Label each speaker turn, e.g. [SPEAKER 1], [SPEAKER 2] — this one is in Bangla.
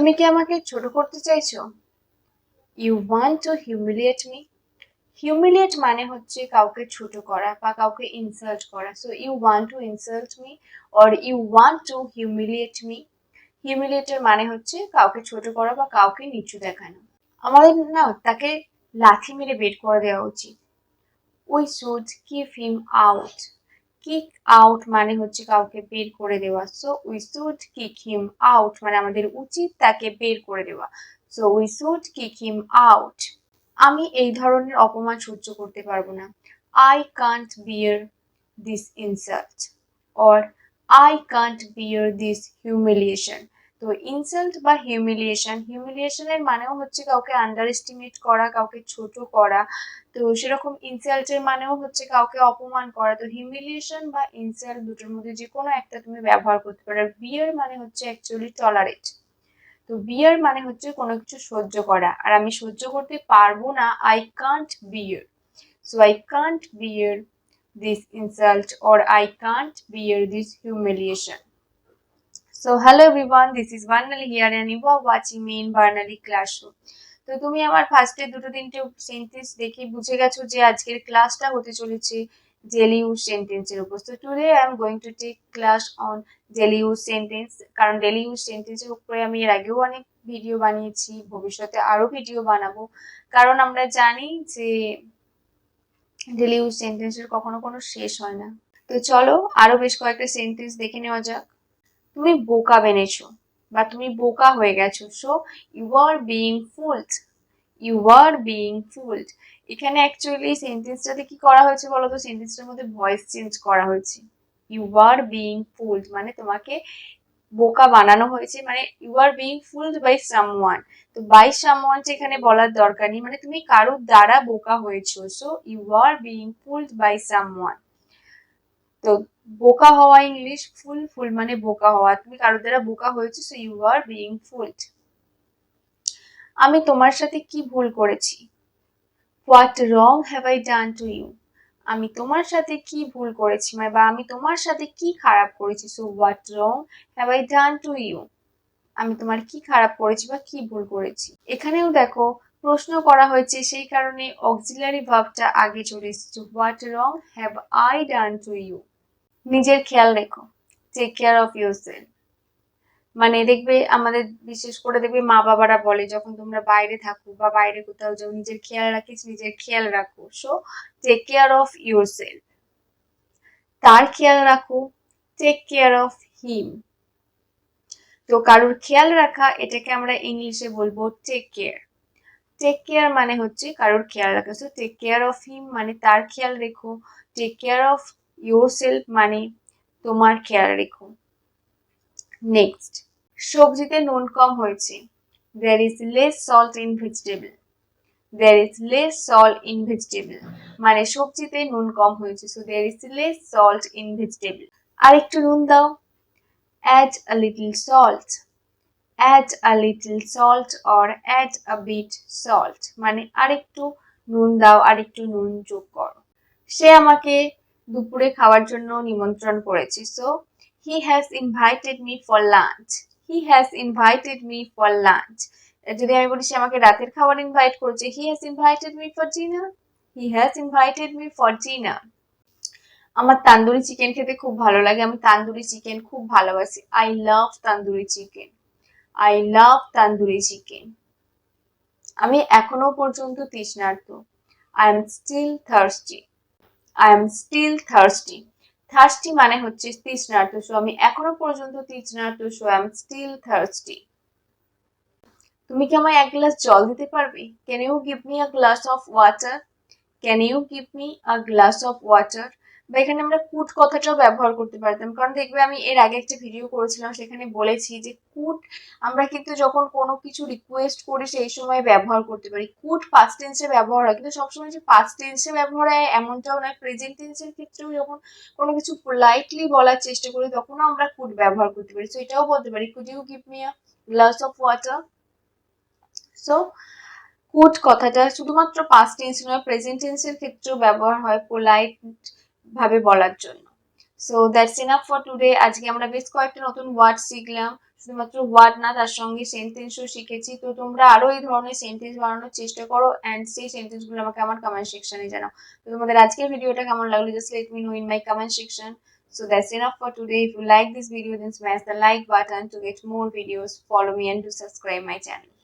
[SPEAKER 1] তুমি কি আমাকে ছোট করতে চাইছো? You want to humiliate me humiliate মানে হচ্ছে কাউকে ছোট করা বা কাউকে ইনসাল্ট করা। So you want to insult me or you want to humiliate me হিউমিলিয়েটের মানে হচ্ছে কাউকে ছোট করা বা কাউকে নিচু দেখানো। আমাদের না তাকে লাথি মেরে বের করে দেওয়া উচিত। We should keep him out kick out মানে হচ্ছে কাউকে বের করে দেওয়া। So we should kick him out মানে আমাদের উচিত তাকে বের করে দেওয়া। So we should kick him out আমি এই ধরনের অপমান সহ্য করতে পারব না। I can't bear this insult or I can't bear this humiliation তো ইনসাল্ট বা হিউমিলিয়েশন হিউমিলিয়েশনের মানেও হচ্ছে কাউকে আন্ডার এস্টিমেট করা, কাউকে ছোট করা। তো সেরকম ইনসাল্টের মানেও হচ্ছে কাউকে অপমান করা। তো হিউমিলিয়েশন বা ইনসাল্ট দুটোর মধ্যে যে কোনো একটা তুমি ব্যবহার করতে পারো। বিয়ার মানে হচ্ছে অ্যাকচুয়ালি টলারেট তো বিয়ার মানে হচ্ছে কোনো কিছু সহ্য করা। আর আমি সহ্য করতে পারব না I can't bear so I can't bear this insult or I can't bear this humiliation Hello everyone, this is Varnali here and you are watching me in Varnali Classroom. তো তুমি আমার ফার্স্টে দুটো তিনটে সেন্টেন্স দেখে বুঝে গেছো যে আজকের ক্লাসটা হতে চলেছে ডেলি ইউজ সেন্টেন্সের উপর। তো today I am going to take class on daily use sentence কারণ ডেলি ইউজ সেন্টেন্সের উপরে আমি এর আগেও অনেক ভিডিও বানিয়েছি ভবিষ্যতে আরও ভিডিও বানাবো। কারণ আমরা জানি যে ডেলি ইউজ সেন্টেন্সের কখনো কোনো শেষ হয় না। তো চলো আরও বেশ কয়েকটা সেন্টেন্স দেখে নেওয়া যাক। তুমি বোকা বেনেছো বা তুমি বোকা হয়ে গেছো। So you are being fooled you are being fooled এখানে অ্যাকচুয়ালি সেন্টেন্সটাতে কি করা হয়েছে বলো তো সেন্টেন্সটার মধ্যে ভয়েস চেঞ্জ করা হয়েছে। ইউ আর বিং ফুলড মানে তোমাকে বোকা বানানো হয়েছে। মানে you are being fooled by someone তো বাই সাম সামওয়ান এখানে বলার দরকার নেই। মানে তুমি কারোর দ্বারা বোকা হয়েছো। So you are being fooled by someone তো বোকা হওয়া ইংলিশ ফুল ফুল মানে বোকা হওয়া। তুমি কারোর দ্বারা বোকা হয়েছো so you are being fooled আমি তোমার সাথে কি ভুল করেছি? What wrong have I done to you আমি তোমার সাথে কি ভুল করেছি? মানে বা আমি তোমার সাথে কি খারাপ করেছি? So what wrong have I done to you আমি তোমার কি খারাপ করেছি বা কি ভুল করেছি? এখানেও দেখো, প্রশ্ন করা হয়েছে, সেই কারণে অক্সিলারি ভাবটা আগে চলে এসেছে। What wrong have I done to you নিজের খেয়াল রেখো take care of your self মানে দেখবে আমাদের, বিশেষ করে দেখবে মা বাবারা বলে, যখন তোমরা বাইরে থাকো বা বাইরে কোথাও যাও, নিজের খেয়াল রাখিস, নিজের খেয়াল রাখো। So take care of yourself তার খেয়াল রাখো টেক কেয়ার অফ হিম তো কারোর খেয়াল রাখা, এটাকে আমরা ইংলিশে বলব টেক কেয়ার টেক কেয়ার মানে হচ্ছে কারোর খেয়াল রাখা। So take care of him মানে তার খেয়াল রেখো take care of your self মানে তোমার খেয়াল রেখো। নেক্সট সবজিতে নুন কম হয়েছে। There is less salt in vegetable there is less salt in vegetable মানে সবজিতে নুন কম হয়েছে। So there is less salt in vegetable আর একটু নুন দাও। Add a little salt add a little salt or add a bit salt মানে আরেকটু নুন দাও, আরেকটু নুন যোগ করো। সে আমাকে দুপুরে খাওয়ার জন্য নিমন্ত্রণ করেছি। So he has invited me for lunch he has invited me for lunch যদি আমি বলি সে আমাকে রাতের খাবার ইনভাইট করেছে he has invited me for dinner he has invited me for dinner আমার তান্দুরি চিকেন খেতে খুব ভালো লাগে। আমি তান্দুরি চিকেন খুব ভালোবাসি। I love tandoori chicken I love tandoori chicken আমি এখনও পর্যন্ত তৃষ্ণার্ত। I am still thirsty I am still thirsty thirsty মানে হচ্ছে তৃষ্ণার্ত সো আমি এখনও পর্যন্ত তৃষ্ণার্ত so I am still thirsty তুমি কি আমায় এক গ্লাস জল দিতে পারবে? Can you give me a glass of water can you give me a glass of water বা এখানে আমরা কুট কথাটাও ব্যবহার করতে পারতাম। কারণ দেখবে আমি এর আগে একটা ভিডিও করেছিলাম, সেখানে বলেছি যে কুট আমরা কিন্তু যখন কোনো কিছু রিকোয়েস্ট করি, সেই সময় ব্যবহার করতে পারি। কুট পাস্ট টেন্সে ব্যবহার হয়, কিন্তু সবসময় যে পাস্ট টেন্সে ব্যবহার হয়, এমনটাও নয়। প্রেজেন্ট টেন্সের ক্ষেত্রেও যখন কোনো কিছু পোলাইটলি বলার চেষ্টা করি, তখনও আমরা কুট ব্যবহার করতে পারি। সো এটাও বলতে পারি। Could you give me a glass of water so could কথাটা শুধুমাত্র পাস্ট টেন্স নয় প্রেজেন্ট টেন্সের ক্ষেত্রেও ব্যবহার হয়। পোলাইট ভাবে বলার জন্য। So that's enough for today আজকে আমরা বেশ কয়েকটা নতুন ওয়ার্ড শিখলাম। শুধুমাত্র ওয়ার্ড না তার সঙ্গে সেন্টেন্সও শিখেছি। তো তোমরা আরও এই ধরনের সেন্টেন্স বানানোর চেষ্টা করো অ্যান্ড সেই সেন্টেন্সগুলো আমাকে আমার কমেন্ট সেকশনে জানাও। তো তোমাদের আজকের ভিডিওটা কেমন লাগল? Just let me know in my comment section So that's enough for today. If you like this video, then smash the like button to get more videos. Follow me and to subscribe my channel.